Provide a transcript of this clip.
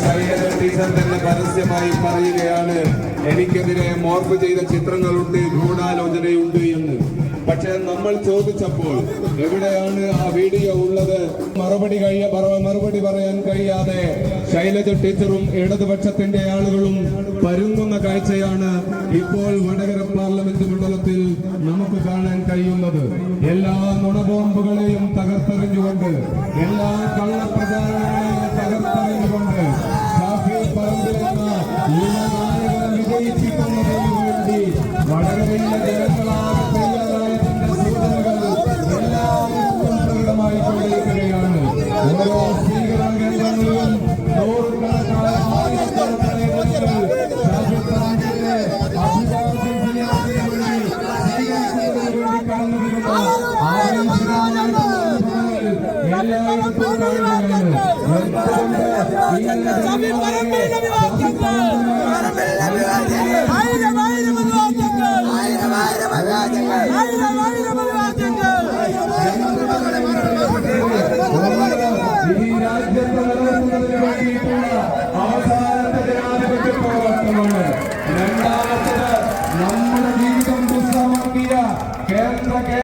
സൈലജ teacher തന്നെ പരസ്യമായി പറയുകയാണ് എനിക്കെതിരെ മോർഫ് ചെയ്ത ചിത്രങ്ങളുണ്ട് ഗൂഢാലോചനയുണ്ട് എന്ന്. പക്ഷെ നമ്മൾ ചോദിച്ചപ്പോൾ എവിടെയാണ് ആ വീഡിയോ ഉള്ളത്? മറുപടി കഴിയ മറുപടി പറയാൻ കഴിയാതെ ശൈലജ ടീച്ചറും ഇടതുപക്ഷത്തിന്റെ ആളുകളും പരുങ്ങുന്ന കാഴ്ചയാണ് ഇപ്പോൾ വടകര പാർലമെന്റ് എല്ലാ നുണബോംബുകളെയും തകർത്തെറിഞ്ഞുകൊണ്ട് എല്ലാ കള്ളപ്രചാരണങ്ങളെയും തകർത്തെറിഞ്ഞുകൊണ്ട് വിജയിപ്പിക്കുന്നതിന് വേണ്ടി വളരെ വലിയ തയ്യാറായതിന്റെ ആയിരം ആയിരം അനുവാദങ്ങൾ ആയിരം ആയിരം അനുവാദങ്ങൾ ആയിരം ആയിരം അനുവാദങ്ങൾ ഈ രാജ്യത്ത് നിലനിൽക്കുന്നതിന് വേണ്ടിയിട്ടുള്ള അവസാനത്തെ ജനാധിപത്യ പ്രവർത്തനമാണ് രണ്ടാമത്തത് നമ്മുടെ ജീവിതം ദുസ്സമാക്കിയ കേന്ദ്ര